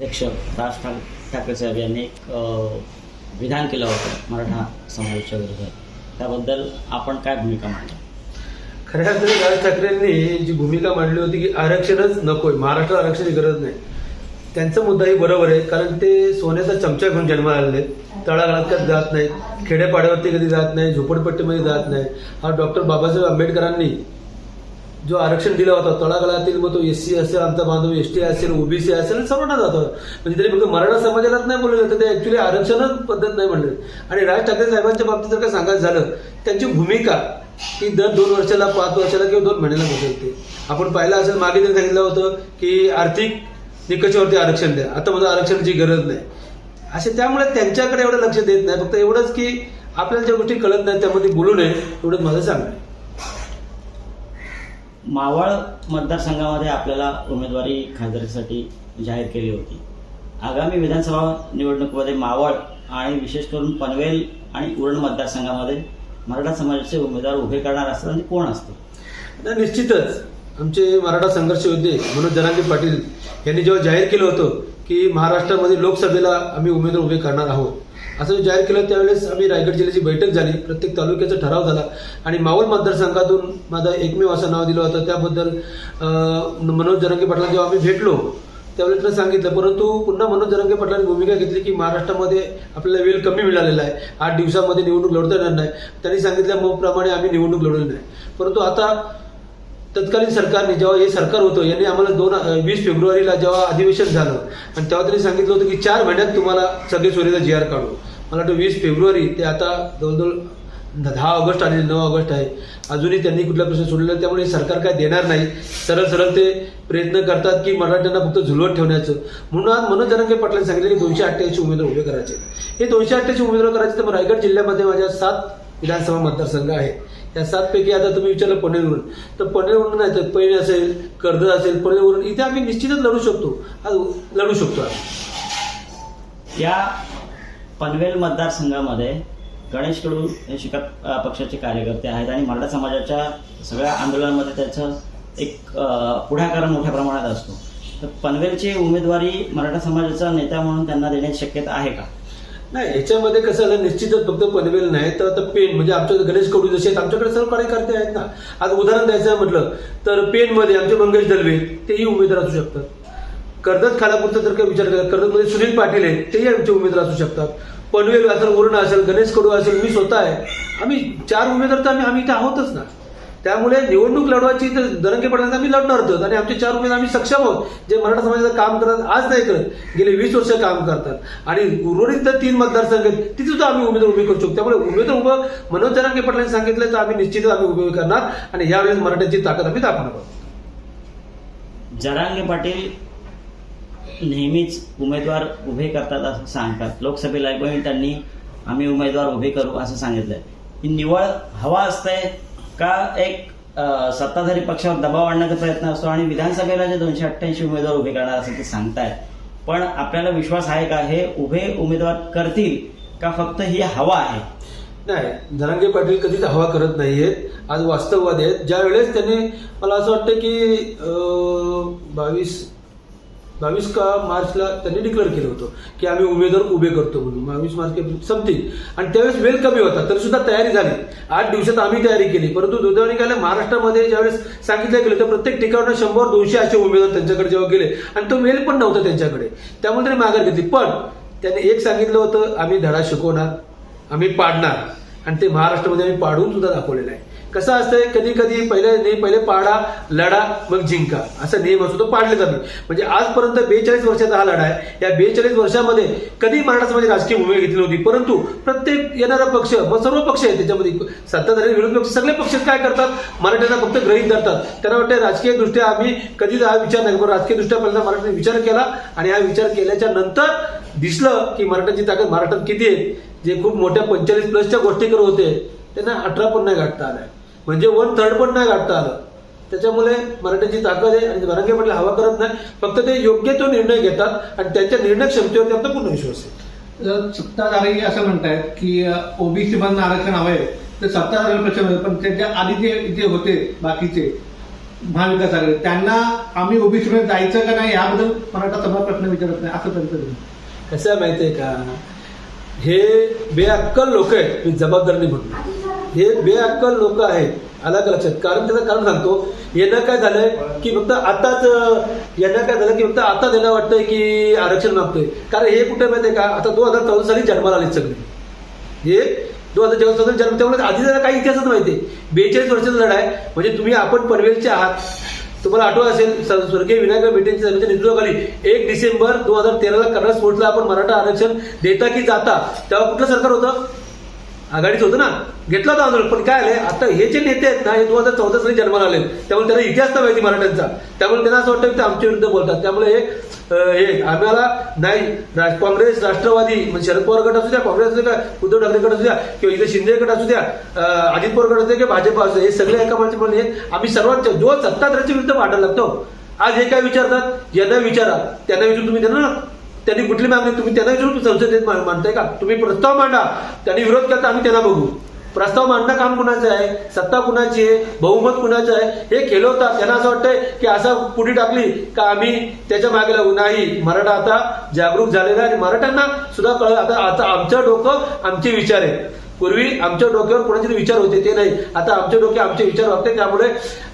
अध्यक्ष राज ठाकरे साहेब यांनी एक विधान केलं होतं मराठा समाजाच्या विरोधात. त्याबद्दल आपण काय भूमिका मांडली खऱ्या अर्थाने राज ठाकरेंनी जी भूमिका मांडली होती की आरक्षणच नकोय महाराष्ट्र आरक्षणाची गरज नाही. त्यांचा मुद्दाही बरोबर आहे कारण ते सोन्याचा चमचा घेऊन जन्माला आलेले तळागाळात कधी जात नाहीत खेड्यापाड्यावरती कधी जात नाही झोपडपट्टीमध्ये जात नाही. हा डॉक्टर बाबासाहेब आंबेडकरांनी जो आरक्षण दिला होता तळागाळातील मग तो एस सी असेल आमचा बांधव एस टी असेल ओबीसी असेल सर्वांना जातो. म्हणजे तरी फक्त मराठा समाजालाच नाही बोलले तर ते ऍक्च्युली आरक्षणच पद्धत नाही म्हणले. आणि राज ठाकरे साहेबांच्या बाबतीत जर का सांगायचं झालं त्यांची भूमिका की दर दोन वर्षाला पाच वर्षाला किंवा दोन महिन्याला बदलते. आपण पाहिलं असेल मागे त्यांनी सांगितलं होतं की आर्थिक निकषावरती आरक्षण द्या. आता मला आरक्षणाची गरज नाही. असे त्यामुळे त्यांच्याकडे एवढं लक्ष देत नाही. फक्त एवढंच की आपल्याला ज्या गोष्टी कळत नाही त्यामध्ये बोलू नये एवढंच माझं सांगणं मावळ मतदारसंघामध्ये आपल्याला उमेदवारी खासदारीसाठी जाहीर केली होती. आगामी विधानसभा निवडणुकीमध्ये मावळ आणि विशेष करून पनवेल आणि उरण मतदारसंघामध्ये मराठा समाजाचे उमेदवार उभे करणार असतात आणि कोण असतील निश्चितच आमचे मराठा संघर्ष योद्धे मनोज जरांगे पाटील यांनी जेव्हा जाहीर केलं होतं की महाराष्ट्रामध्ये लोकसभेला आम्ही उमेदवार उभे करणार आहोत असं जाहीर केलं त्यावेळेस आम्ही रायगड जिल्ह्याची बैठक झाली. प्रत्येक तालुक्याचा ठराव झाला. आणि मावळ मतदारसंघातून माझं एकमेव असं नाव दिलं होतं. त्याबद्दल मनोज जरंगे पाटला जेव्हा आम्ही भेटलो त्यावेळेस त्यांना सांगितलं. परंतु पुन्हा मनोज जरंगे पाटलांनी भूमिका घेतली की महाराष्ट्रामध्ये आपल्याला वेळ कमी मिळालेला आहे. आठ दिवसामध्ये निवडणूक लढता येणार नाही. त्यांनी सांगितल्या मग प्रमाणे आम्ही निवडणूक लढवली नाही. परंतु आता तत्कालीन सरकारने जेव्हा हे सरकार होतं यांनी आम्हाला दोन वीस फेब्रुवारीला जेव्हा अधिवेशन झालं आणि तेव्हा त्यांनी सांगितलं होतं की चार महिन्यात तुम्हाला सगळे चोरीचा जी आर काढू. मला वाटतं वीस फेब्रुवारी ते आता जवळजवळ दहा ऑगस्ट आणि नऊ ऑगस्ट आहे. अजूनही त्यांनी कुठला प्रश्न सोडलेला त्यामुळे सरकार काय देणार नाही. सरळ सरळ ते प्रयत्न करतात की मराठ्यांना फक्त झुलवत ठेवण्याचं. म्हणून आज मनोज जरांगे पाटलांनी सांगितलं की दोनशे अठ्ठ्याऐंशी उमेदवार उभे करायचे. हे दोनशे अठ्ठ्याऐंशी उमेदवार करायचे तर रायगड जिल्ह्यामध्ये माझ्या सात विधानसभा मतदारसंघ आहे या सातपैकी आता तुम्ही विचारलं पनवेलवरून. तर पनवेलवरून नाही तर पैन असेल कर्ज असेल पनवेलवरून इथे आम्ही निश्चितच लढू शकतो. आज लढू शकतो आम्ही. या पनवेल मतदारसंघामध्ये गणेश कडू हे शिकत पक्षाचे कार्यकर्ते आहेत आणि मराठा समाजाच्या सगळ्या आंदोलनामध्ये त्याचं एक पुढाकार मोठ्या प्रमाणात असतो. तर पनवेलची उमेदवारी मराठा समाजाचा नेता म्हणून त्यांना देण्याची शक्यता आहे का? नाही याच्यामध्ये कसं झालं निश्चितच फक्त पनवेल नाही तर आता पेन म्हणजे आमच्या गणेश कडू जसे आहेत आमच्याकडे सर्व कार्यकर्ते आहेत ना. आता उदाहरण द्यायचं म्हटलं तर पेनमध्ये आमचे मंगेश दलवे तेही उमेदवार असू शकतात. कर्जत खालापूरचा जर काही विचार केला कर्जतमध्ये सुनील पाटील आहेत तेही आमचे उमेदवार असू शकतात. पनवेल असेल वरुण असेल गणेश कडू असेल मी स्वतः आहे. आम्ही चार उमेदवार तर आम्ही आम्ही इथे आहोतच ना. त्यामुळे निवडणूक लढवायची तर दरंगे पडल्यानंतर आम्ही लढणार होतो. आणि आमचे चार उमेदवार आम्ही सक्षम आहोत. जे मराठा समाजाचं काम करतात आज नाही करत. गेले वीस वर्ष काम करतात. आणि उर्वरित जर तीन मतदारसंघ तिथे सुद्धा आम्ही उमेदवार उभे करू शकतो. त्यामुळे उमेदवार उभं मनोज जरांगे पाटलांनी सांगितलं तर आम्ही निश्चितच आम्ही उभे करणार. आणि यावेळेस मराठ्याची ताकद आम्ही दाखवणार आहोत. जरांगे पाटील नेहमीच उमेदवार उभे करतात असं सांगतात. लोकसभेला पण त्यांनी आम्ही उमेदवार उभे करू असं सांगितलं ही निवळ हवा असते का एक सत्ताधारी पक्षावर दबाव आणण्याचा प्रयत्न असतो आणि विधानसभेला जे दोनशे अठ्ठ्याऐंशी उमेदवार उभे करणार असं ते सांगतायत पण आपल्याला विश्वास आहे का? हे उभे उमेदवार करतील का फक्त ही हवा आहे? नाही धनंजय पाटील कधीच हवा करत नाहीयेत. आज वास्तववादी आहेत ज्या वेळेस त्यांनी मला असं वाटतं की बावीस बावीस का मार्चला त्यांनी डिक्लेअर केलं होतं की आम्ही उमेदवार उभे करतो म्हणून. बावीस मार्च समथिंग आणि त्यावेळेस वेल कमी होता तरी सुद्धा तयारी झाली. आठ दिवसात आम्ही तयारी केली. परंतु दुर्दैवाने काय महाराष्ट्रामध्ये ज्यावेळेस सांगितलं गेलं तर प्रत्येक ठिकाणी शंभर दोनशे असे उमेदवार त्यांच्याकडे जेव्हा गेले आणि तो वेल पण नव्हता त्यांच्याकडे. त्यामुळे त्यांनी माघार घेतली. पण त्यांनी एक सांगितलं होतं आम्ही धडा शिकवणार आम्ही पाडणार. आणि ते महाराष्ट्रामध्ये आम्ही पाडून सुद्धा दाखवलेलं आहे. कसं असतंय? कधी कधी पहिले नेहमी पहिले पाडा लढा मग जिंका. असा नियम असतो तो पाडले जातो. म्हणजे आजपर्यंत बेचाळीस वर्षाचा हा लढा आहे. या बेचाळीस वर्षामध्ये कधी मराठा समाजाची राजकीय भूमिका घेतली नव्हती परंतु प्रत्येक येणारा पक्ष मग सर्व पक्ष आहेत त्याच्यामध्ये. सत्ताधारी विरोधी पक्ष सगळे पक्ष काय करतात? मराठ्यांना फक्त ग्रहित धरतात. त्यांना वाटतं राजकीय दृष्ट्या आम्ही कधीच हा विचार नाही पण राजकीय दृष्ट्या पहिल्यांदा मराठ्यांनी विचार केला आणि हा विचार केल्याच्यानंतर दिसलं की मराठ्यांची ताकद महाराष्ट्रात किती आहे? जे खूप मोठ्या पंचेचाळीस प्लसच्या गोष्टी करत होते त्यांना अठरा पण नाही गाठता आलाय. म्हणजे वन थर्ड पण नाही गाठता आलं त्याच्यामुळे मराठ्यांची ताकद आहे आणि मराठी म्हटलं हवा करत नाही फक्त ते योग्य तो निर्णय घेतात आणि त्यांच्या निर्णय क्षमतेवर त्यांचा पूर्ण विश्वास आहे सत्ताधारी असं म्हणतायत की ओबीसी मधून आरक्षण हवंय तर सत्ताधारी प्रश्न. पण त्याच्या आधी जे जे होते बाकीचे महाविकास आघाडी त्यांना आम्ही ओबीसी मध्ये जायचं का नाही याबद्दल मराठा समाज प्रश्न विचारत नाही असं त्यांचं. कसं आहे माहितीये का हे बेअक्कल लोक आहेत मी जबाबदारीने म्हणतो हे बेअक्कल लोक आहेत. आला का लक्षात? कारण त्याचं कारण सांगतो यांना काय झालंय की फक्त आताच यांना काय झालं की फक्त आता त्यांना वाटतंय की आरक्षण मागतोय. कारण हे कुठे माहितीये का? आता दोन हजार चौदा साली जन्माला आले सगळे. हे दोन हजार चौदा साली जन्म त्यामुळे आधी जरा काही इतिहासच माहिती बेचाळीस वर्षाचा लढा आहे. म्हणजे तुम्ही आपण पनवेलचे आहात. तुम्हाला आठवत असेल स्वर्गीय विनायक मेटेंच्या नेतृत्वाखाली एक डिसेंबर दोन हजार तेराला कर्नाटक स्पोर्ट्सला आपण मराठा आरक्षण देता की जाता तेव्हा कुठलं सरकार होतं? आघाडीच होतं ना. घेतलं होतं आंदोलन पण काय आलंय आता हे जे नेते आहेत ना हे दोन हजार चौदा साली जन्माला आले त्यामुळे त्यांना इतिहास तर माहिती मराठ्यांचा. त्यामुळे त्यांना असं वाटतं की ते आमच्या विरुद्ध बोलतात. त्यामुळे हे हे आम्हाला नाही राज- काँग्रेस राष्ट्रवादी म्हणजे शरद पवार गट असू द्या काँग्रेस असू द्या उद्धव ठाकरे गट असू द्या किंवा इथे शिंदे गट असू द्या अजित पवार गट असू द्या किंवा भाजप असू द्या हे सगळे एका माणसे म्हणून हे आम्ही सर्वात जो सत्ताधाऱ्याच्या विरुद्ध वाटायला लागतो. आज हे काय विचारतात? यांना विचारा. त्यांना विचारून तुम्ही त्यांना त्यांनी कुठली मागणी तुम्ही त्यांना विचारून संसदेत मांडताय का? तुम्ही प्रस्ताव मांडा. त्यांनी विरोध करता आम्ही त्यांना बघू. प्रस्ताव मांडणं काम कुणाचं आहे? सत्ता कुणाची आहे? बहुमत कुणाचं आहे? हे खेळवतात त्यांना असं वाटतंय की असं पुढे टाकली का आम्ही त्याच्यामागे लागू? नाही. मराठा आता जागरूक झालेला आहे आणि मराठ्यांना सुद्धा कळलं. आता आता आमचं डोकं आमचे विचार आहेत. पूर्वी आमच्या डोक्यावर कोणाचे विचार होते ते नाही. आता आमचे डोके आमचे विचार वागते त्यामुळे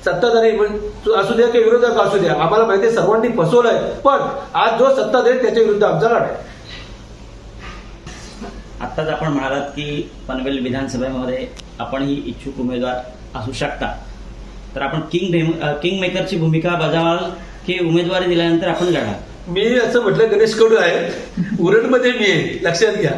सत्ताधारी असू द्या किंवा विरोधक असू द्या आम्हाला माहिती सर्वांनी फसवलंय. पण आज जो सत्ताधारी त्याच्या विरुद्ध आमचा लढा आहे. आत्ताच आपण म्हणालात की पनवेल विधानसभेमध्ये आपणही इच्छुक उमेदवार असू शकता. तर आपण किंग किंग मेकरची भूमिका बजावाल की उमेदवारी दिल्यानंतर आपण लढा मी असं म्हटलं गणेश कडू आहे. उरणमध्ये मी आहे. लक्षात घ्या.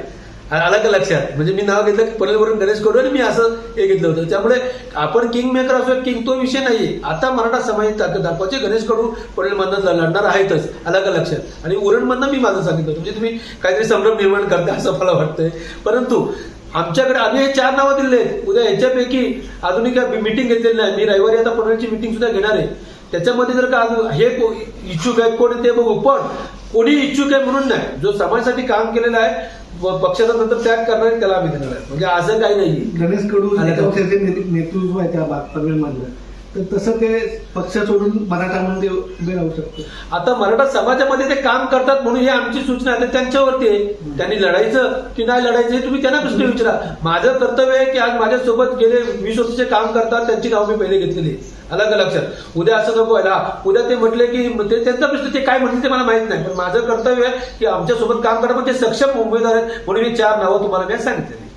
आलं का लक्षात? म्हणजे मी नाव घेतलं की पनवेलवरून गणेश कडू आणि मी असं हे घेतलं होतं. त्यामुळे आपण किंग मेकर असो किंग तो विषय नाही आता मराठा समाज ताकद दाखवायचे गणेश कडू पनवेल मधनं लढणार आहेतच. आलं का लक्षात? आणि उरणमधनं मी माझं सांगितलं म्हणजे तुम्ही काहीतरी संभ्रम निर्माण करता असं मला वाटतंय. परंतु आमच्याकडे आम्ही हे चार नावं दिले उद्या याच्यापैकी अजूनही काय मिटिंग घेतलेली नाही. मी रविवारी आता पनवेलची मिटिंग सुद्धा घेणार आहे. त्याच्यामध्ये जर का हे को- इच्छुक आहेत कोण आहे ते बघू. पण कोणी इच्छुक आहे म्हणून नाही. जो समाजासाठी काम केलेलं आहे पक्षाचा नंतर त्याग करणार आहे, त्याला आम्ही देणार आहे म्हणजे असं काही नाही गणेश कडू नेतृत्व आहे त्या पनवेल मधलं तर तसं ते पक्ष सोडून मराठामध्ये उभे राहू शकतो. आता मराठा समाजामध्ये ते काम करतात म्हणून ही आमची सूचना आहे. त्यांच्यावरती आहे. त्यांनी लढायचं की नाही लढायचं हे तुम्ही त्यांना प्रश्न विचारा. माझं कर्तव्य आहे की आज माझ्यासोबत गेले वीस वर्षाचे काम करतात त्यांची नाव मी पहिले घेतलेली अलग आलं का लक्षात? उद्या असं नको व्हायला. उद्या ते म्हटले की ते त्यांचा प्रश्न ते काय म्हणतील ते मला माहीत नाही. पण माझं कर्तव्य आहे की आमच्यासोबत काम करा पण ते सक्षम उमेदवार आहेत. म्हणून मी चार नावं तुम्हाला मी सांगितलेली.